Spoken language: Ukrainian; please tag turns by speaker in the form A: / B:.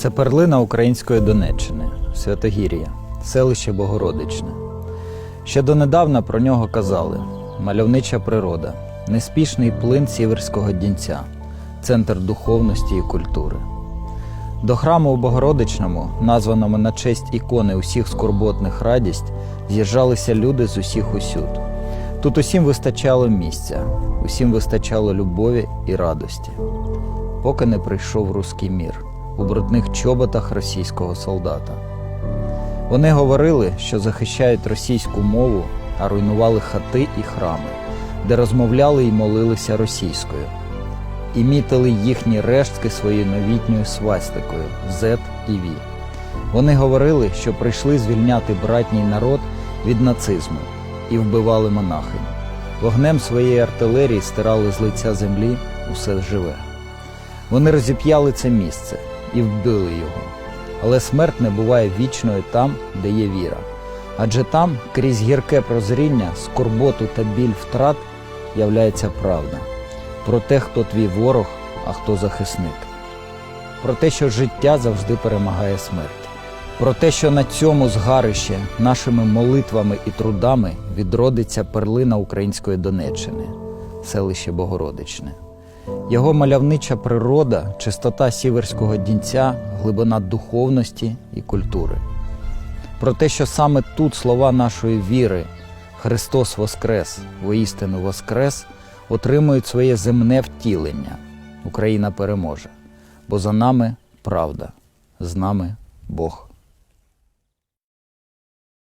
A: Це перлина української Донеччини, Святогір'я, селище Богородичне. Ще донедавна про нього казали мальовнича природа, неспішний плин сіверського дінця, центр духовності і культури. До храму у Богородичному, названому на честь ікони усіх скорботних радість, з'їжджалися люди з усіх усюд. Тут усім вистачало місця, усім вистачало любові і радості, поки не прийшов руський мір у брудних чоботах російського солдата. Вони говорили, що захищають російську мову, а руйнували хати і храми, де розмовляли і молилися російською, і мітили їхні рештки своєю новітньою свастикою Z і V. Вони говорили, що прийшли звільняти братній народ від нацизму і вбивали монахинь. Вогнем своєї артилерії стирали з лиця землі усе живе. Вони розіп'яли це місце і вбили його. Але смерть не буває вічною там, де є віра. Адже там, крізь гірке прозріння, скорботу та біль втрат, являється правда про те, хто твій ворог, а хто захисник, про те, що життя завжди перемагає смерть, про те, що на цьому згарище нашими молитвами і трудами відродиться перлина української Донеччини, селище Богородичне. Його мальовнича природа, чистота сіверського дінця, глибина духовності і культури. Про те, що саме тут слова нашої віри Христос Воскрес, воістину Воскрес, отримують своє земне втілення. Україна переможе, бо за нами правда, з нами Бог.